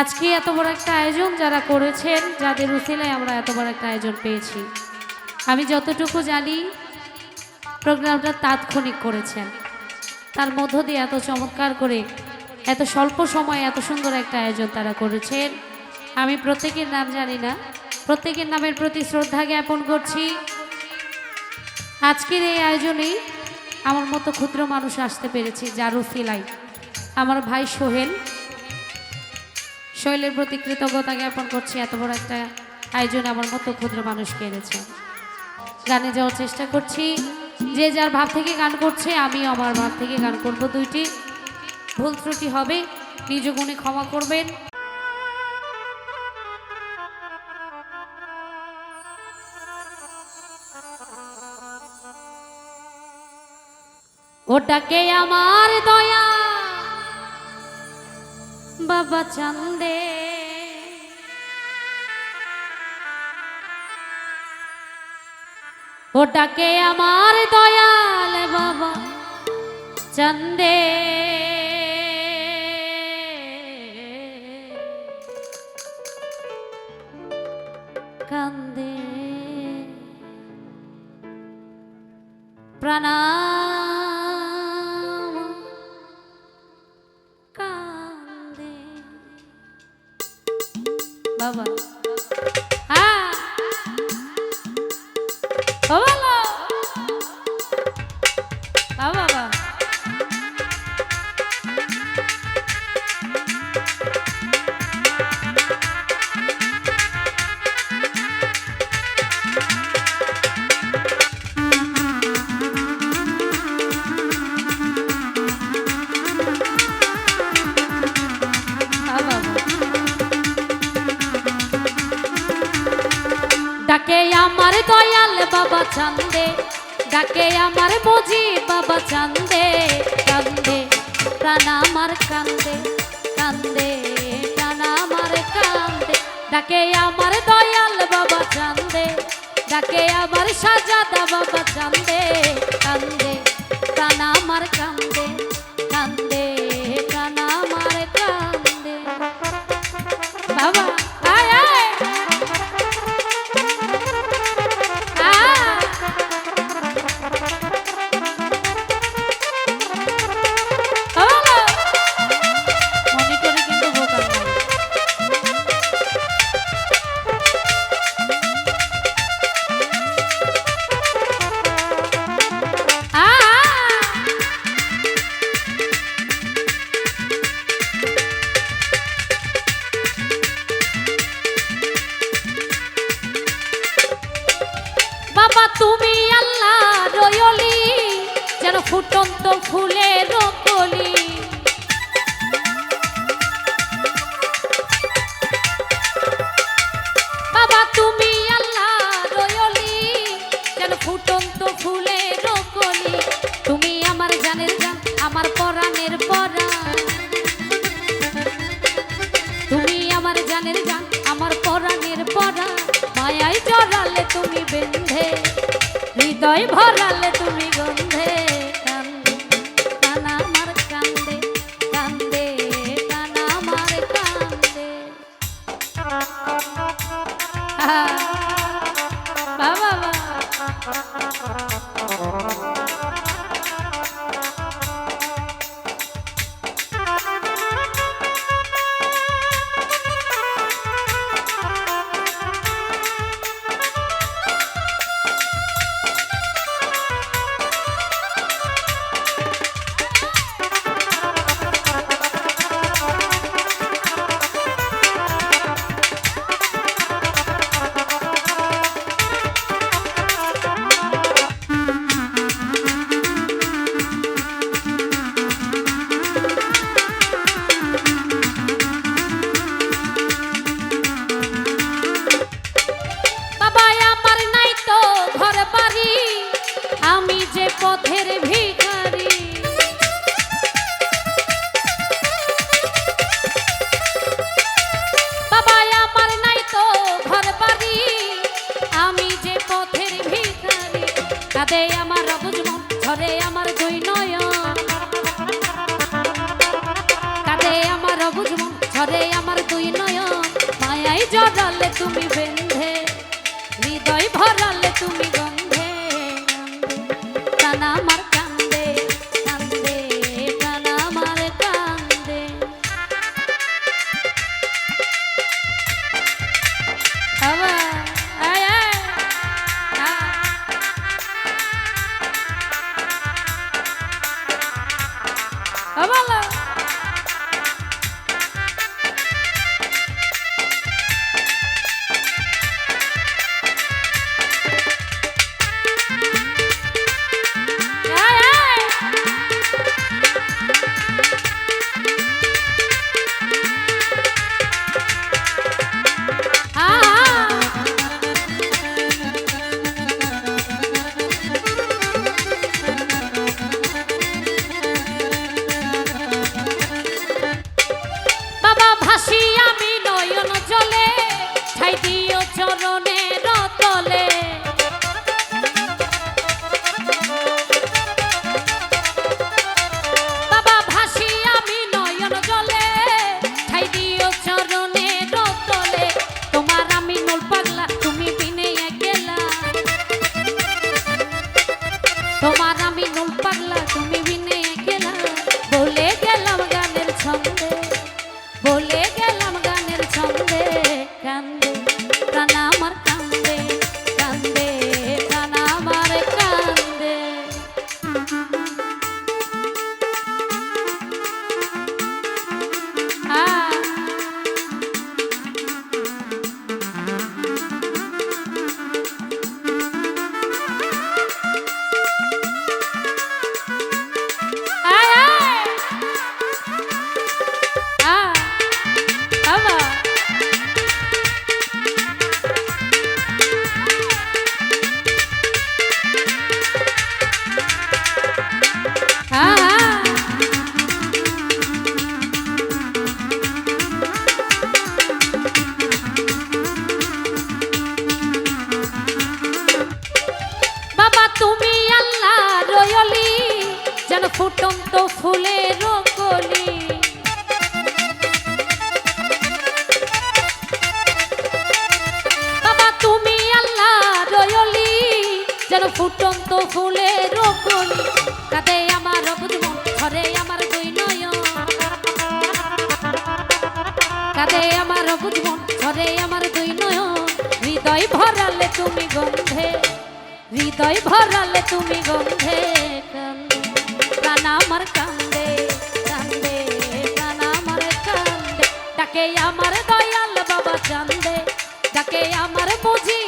আজকে এত বড় একটা আয়োজন যারা করেছেন, যাদের উসিলায় আমরা এত বড় একটা আয়োজন পেয়েছি। আমি যতটুকু জানি, প্রোগ্রামটা তাৎক্ষণিক করেছেন। তার মধ্য দিয়ে এত চমৎকার করে, এত স্বল্প সময়ে এত সুন্দর একটা আয়োজন তারা করেছেন। আমি প্রত্যেকের নাম জানি না, প্রত্যেকের নামের প্রতি শ্রদ্ধা জ্ঞাপন করছি। আজকের এই আয়োজনেই আমার মতো ক্ষুদ্র মানুষ আসতে পেরেছি যার উসিলাই আমার ভাই সোহেল শৈলের প্রতি কৃতজ্ঞতা জ্ঞাপন করছি। এত বড় একটা আয়োজন আমার মতো ক্ষুদ্র মানুষকে এনেছে। গানে যাওয়ার চেষ্টা করছি। যে যার ভাব থেকে গান করছে, আমি আমার ভাব থেকে গান করব দুইটি। ভুল ত্রুটি হবে, নিজ গুণে ক্ষমা করবেন। ওটাকে আমার দয়া বাবা চান্দে। ওটাকে আমার দয়াল বাবা চন্দে। কান্দে। প্রণাম বাবা ডাকে আমার দয়াল বাবা চান্দে। ডাকে আমার বুঝি বাবা চান্দে, কান্দে, প্রাণ আমার কান্দে কান্দে, প্রাণ আমার কান্দে। ডাকে আমার দয়াল বাবা চান্দে, ডাকে আমার সাজাদা বাবা চান্দে, কান্দে, প্রাণ আমার কান্দে। বাবা, তুমি আল্লাহ রয়লি, যেন ফুটন্ত ফুলের কলি বাবা, তুমি আল্লাহ রয়লি, যেন ফুটন্ত ফুলের হৃদয় ভরালে কাঁদে আমার রবুজ মন আমার দুই নয়ন। কাঁদে আমার রবুজ মন আমার দুই নয়ন। মায়াই জড়ালে তুমি বেঁধে, হৃদয় ভরালে তুমি গঙ্গা। তুমি আল্লাহ রয়লি, যেন ফুটন্ত ফুলের কলি বাবা, তুমি আল্লাহ রয়লি, যেন ফুটন্ত ফুলের কলি কাঁদে আমার বুঝমন ঘরে আমার দুই নয়ন। কাঁদে আমার বুঝমন ঘরে আমার দুই নয়ন। হৃদয় ভরালে তুমি গন্ধে হৃদয় ভরালে তুমি গন্ধে প্রাণ আমার কান্দে কান্দে, প্রাণ আমার কান্দে। ডাকে আমার দয়াল বাবা চান্দে, ডাকে আমার বুঝি